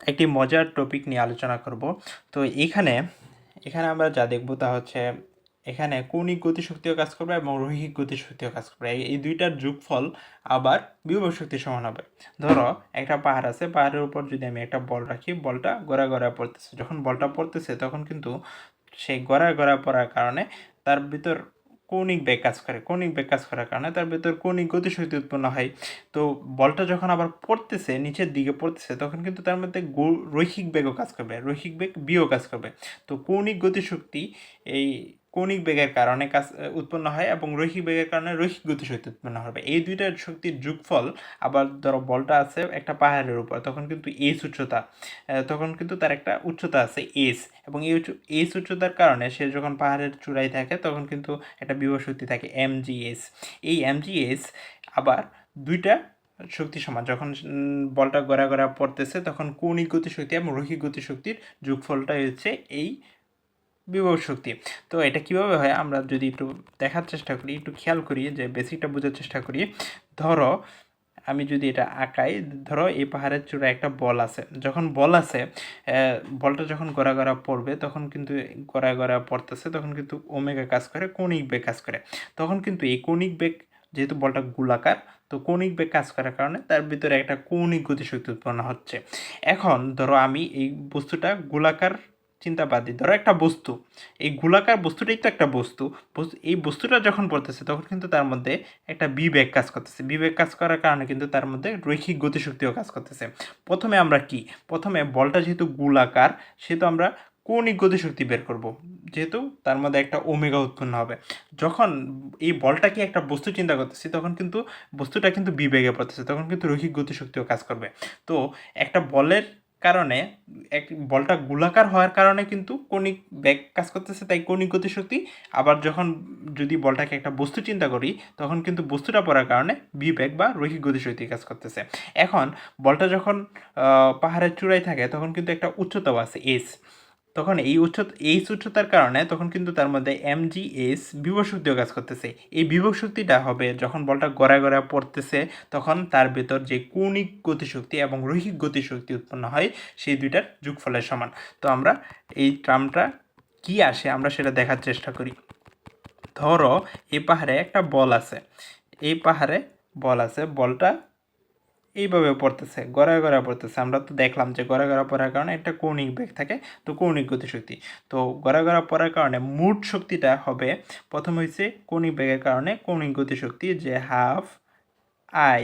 একটি মজার টপিক নিয়ে আলোচনা করব। তো এখানে এখানে আমরা যা দেখব তা হচ্ছে, এখানে কৌণিক গতিশক্তিও কাজ করবে এবং রৈখিক গতিশক্তিও কাজ করবে। এই দুইটার যোগফল আবার বিভব শক্তি সমান হবে। ধরো, একটা পাহাড় আছে, পাহাড়ের উপর যদি আমি একটা বল রাখি, বলটা গড়া গড়া পড়তেছে। যখন বলটা পড়তেছে, তখন কিন্তু সেই গড়া গড়া পড়ার কারণে তার ভিতর কৌণিক বেগ কাজ করে, কৌণিক বেগ কাজ করার কারণে তার ভেতর কৌণিক গতিশক্তি উৎপন্ন হয়। তো বলটা যখন আবার পড়তেছে, নিচের দিকে পড়তেছে, তখন কিন্তু তার মধ্যে রৈখিক বেগও কাজ করবে, রৈখিক বেগ বিও কাজ করবে। তো কৌণিক গতিশক্তি এই কৌণিক বেগের কারণে কাজ উৎপন্ন হয় এবং রৈখিক বেগের কারণে রৈখিক গতিশক্তি উৎপন্ন হবে। এই দুইটা শক্তির যোগফল আবার ধরো বলটা আছে একটা পাহাড়ের উপর, তখন কিন্তু এস উচ্চতা তখন কিন্তু তার একটা উচ্চতা আছে এস এবং এই এস উচ্চতার কারণে সে যখন পাহাড়ের চূড়ায় থাকে তখন কিন্তু একটা বিভব শক্তি থাকে এমজিএস এই এমজিএস আবার দুইটা শক্তি সমান, যখন বলটা গড়া গড়া পড়তেছে তখন কৌণিক গতিশক্তি এবং রৈখিক গতিশক্তির যোগফলটাই হচ্ছে এই বিভব শক্তি। তো এটা কীভাবে হয়? আমরা যদি একটু দেখার চেষ্টা করি, একটু খেয়াল করি যে বেসিকটা বোঝার চেষ্টা করি। ধরো, আমি যদি এটা আঁকাই, ধরো এই পাহাড়ের চূড়ায় একটা বল আছে। যখন বল আছে বলটা যখন গড়া গড়া পড়বে, তখন কিন্তু গড়া গড়া পড়তেছে, তখন কিন্তু ওমেগা কাজ করে, কৌণিক বেগ কাজ করে। তখন কিন্তু এই কৌণিক বেগ, যেহেতু বলটা গোলাকার, তো কৌণিক বেগ কাজ করার কারণে তার ভিতরে একটা কৌণিক গতিশক্তি উৎপন্ন হচ্ছে। এখন ধরো আমি এই বস্তুটা গোলাকার চিন্তা বাদ দিই ধরো একটা বস্তু। এই গোলাকার বস্তুটাই তো একটা বস্তু। বস্তু- এই বস্তুটা যখন পড়তেছে, তখন কিন্তু তার মধ্যে একটা বিবেক কাজ করতেছে। বিবেক কাজ করার কারণে কিন্তু তার মধ্যে রৈখিক গতিশক্তিও কাজ করতেছে। প্রথমে আমরা কি? প্রথমে বলটা যেহেতু গোলাকার, সেহেতু আমরা কৌণিক গতিশক্তি বের করব। যেহেতু তার মধ্যে একটা ওমেগা উৎপন্ন হবে। যখন এই বলটাকে একটা বস্তু চিন্তা করতেছি, তখন কিন্তু বস্তুটা কিন্তু বিবেগে পড়তেছে। তখন কিন্তু রৈখিক গতিশক্তিও কাজ করবে। তো একটা বলের কারণে এক বলটা গোলাকার হওয়ার কারণে কিন্তু কণিক ব্যাগ কাজ করতেছে, তাই কণিক গতিশক্তি। আবার যখন যদি বলটাকে একটা বস্তু চিন্তা করি, তখন কিন্তু বস্তুটা পড়ার কারণে বি ব্যাগ বা রৈখিক গতিশক্তি কাজ করতেছে। এখন বলটা যখন পাহাড়ের চূড়ায় থাকে, তখন কিন্তু একটা উচ্চতাও আছে এস তখন এই উচ্চ এই উচ্চতার কারণে তখন কিন্তু তার মধ্যে এম এমজিএস বিভব শক্তিও কাজ করতেছে। এই বিভব শক্তিটা হবে যখন বলটা গড়া গড়া পড়তেছে, তখন তার ভেতর যে কৌণিক গতিশক্তি এবং রৈহিক গতিশক্তি উৎপন্ন হয়, সেই দুইটার যোগফলের সমান। তো আমরা এই ট্রামটা কি আসে আমরা সেটা দেখার চেষ্টা করি। ধরো, এই পাহাড়ে একটা বল আছে। এই পাহাড়ে বল আছে, বলটা এইভাবে পড়তেছে গড়া গড়া পড়তেছে। আমরা তো দেখলাম যে গড়া গড়া পড়ার কারণে একটা কৌণিক বেগ থাকে, তো কৌণিক গতিশক্তি। তো গড়া গড়া পড়ার কারণে মোট শক্তিটা হবে, প্রথম হয়েছে কৌণিক বেগের কারণে কৌণিক গতিশক্তি যে half I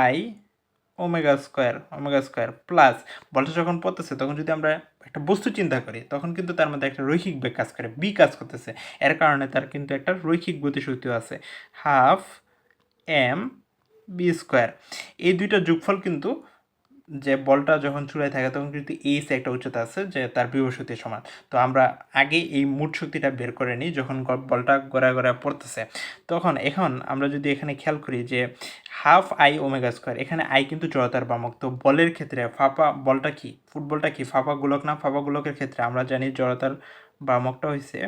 I omega square omega square plus বলটা যখন পড়তেছে, তখন যদি আমরা একটা বস্তু চিন্তা করি, তখন কিন্তু তার মধ্যে একটা রৈখিক বেগ কাজ করে, বি কাজ করতেছে। এর কারণে তার কিন্তু একটা রৈখিক গতিশক্তিও আছে। Half M B square. এই দুইটা যোগফল কিন্তু যে বলটা যখন চূড়ায় থাকে, তখন কিন্তু এইস একটা উচ্চতা আছে যে তার বিভব শক্তির সমান। তো আমরা আগে এই মোট শক্তিটা বের করে নিই যখন বলটা গড়া গড়া পড়তেছে। তখন এখন আমরা যদি এখানে খেয়াল করি যে হাফ আই ওমেগা স্কোয়ার, এখানে আই কিন্তু জড়তার বামক তো বলের ক্ষেত্রে ফাপা বলটা কি? ফুটবলটা কি? ফাপা গোলক না? ফাপা গোলকের ক্ষেত্রে আমরা জানি জড়তার বামকটা হয়েছে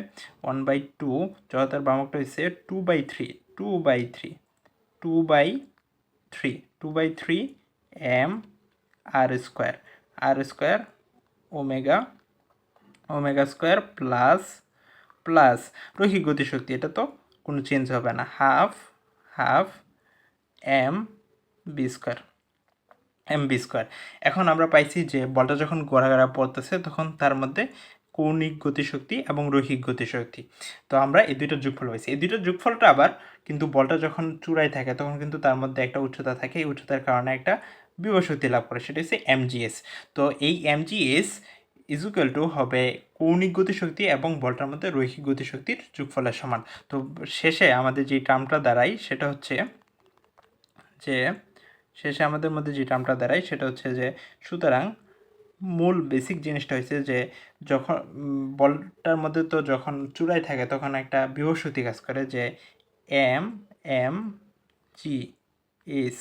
ওয়ান বাই টু জড়তার বামকটা হয়েছে two by three two by three two by three two by three M R square R square omega omega square plus plus রৈখিক গতিশক্তি, এটা তো কোনো চেঞ্জ হবে না। Half half M B square M B square এখন আমরা পাইছি যে বলটা যখন গড়াগড়া পড়তেছে, তখন তার মধ্যে কৌণিক গতিশক্তি এবং রৈখিক গতিশক্তি। তো আমরা এই দুইটার যোগফল পাইছি। এই দুইটার যোগফলটা আবার কিন্তু বলটা যখন চূড়ায় থাকে, তখন কিন্তু তার মধ্যে একটা উচ্চতা থাকে। এই উচ্চতার কারণে একটা বিভব শক্তি লাভ করে, সেটা হচ্ছে এমজিএস তো এই এমজিএস ইজুকাল টু হবে কৌণিক গতিশক্তি এবং বলটার মধ্যে রৈখিক গতিশক্তির যোগফলের সমান। তো শেষে আমাদের যে টার্মটা দাঁড়ায়, সেটা হচ্ছে যে, শেষে আমাদের মধ্যে যে টার্মটা দাঁড়ায়, সেটা হচ্ছে যে সুতরাং মূল বেসিক জিনিসটা হচ্ছে যে যখন বলটার মধ্যে তো যখন চূড়ায় থাকে তখন একটা বিভব শক্তি কাজ করে যে M M G is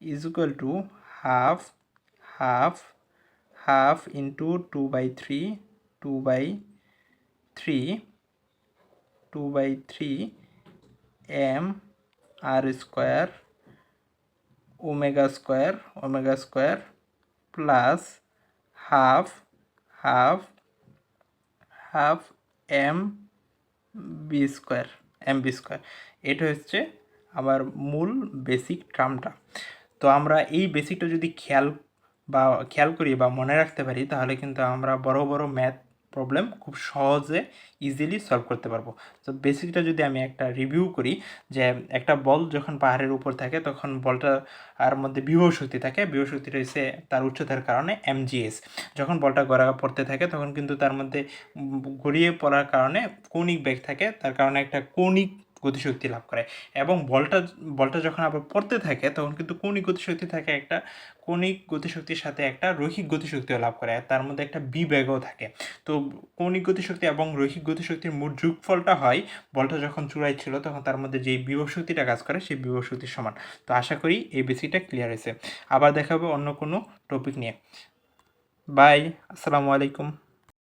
is equal to half half half into two by three two by three two by three M R square omega square omega square plus half half half M B square M B square এটা হচ্ছে আমার মূল basic টার্মটা তো আমরা এই বেসিকটা যদি খেয়াল বা, খেয়াল করি বা মনে রাখতে পারি, তাহলে কিন্তু আমরা বড় বড় ম্যাথ প্রবলেম খুব সহজে ইজিলি সলভ করতে পারব। তো বেসিকটা যদি আমি একটা রিভিউ করি, যে একটা বল যখন পাহাড়ের উপর থাকে, তখন বলটা আর মধ্যে বিভব শক্তি থাকে। বিভব শক্তি রয়েছে তার উচ্চতার কারণে এমজিএস যখন বলটা গড়া পড়তে থাকে, তখন কিন্তু তার মধ্যে গড়িয়ে পড়ার কারণে কৌণিক বেগ থাকে। তার কারণে একটা কৌণিক গতিশক্তি লাভ করে। এবং বলটা বলটা যখন আবার পড়তে থাকে, তখন কিন্তু কৌণিক গতিশক্তি থাকে একটা, কৌণিক গতিশক্তির সাথে একটা রৈখিক গতিশক্তিও লাভ করে। তার মধ্যে একটা বিবেগও থাকে। তো কৌণিক গতিশক্তি এবং রৈখিক গতিশক্তির মোট যোগফলটা হয়, বলটা যখন চূড়ায় ছিল, তখন তার মধ্যে যেই বিভব শক্তিটা কাজ করে, সেই বিভব শক্তির সমান। তো আশা করি এই বেসিকটা ক্লিয়ার হয়েছে। আবার দেখাবো অন্য কোনো টপিক নিয়ে। বাই, আসসালামু আলাইকুম।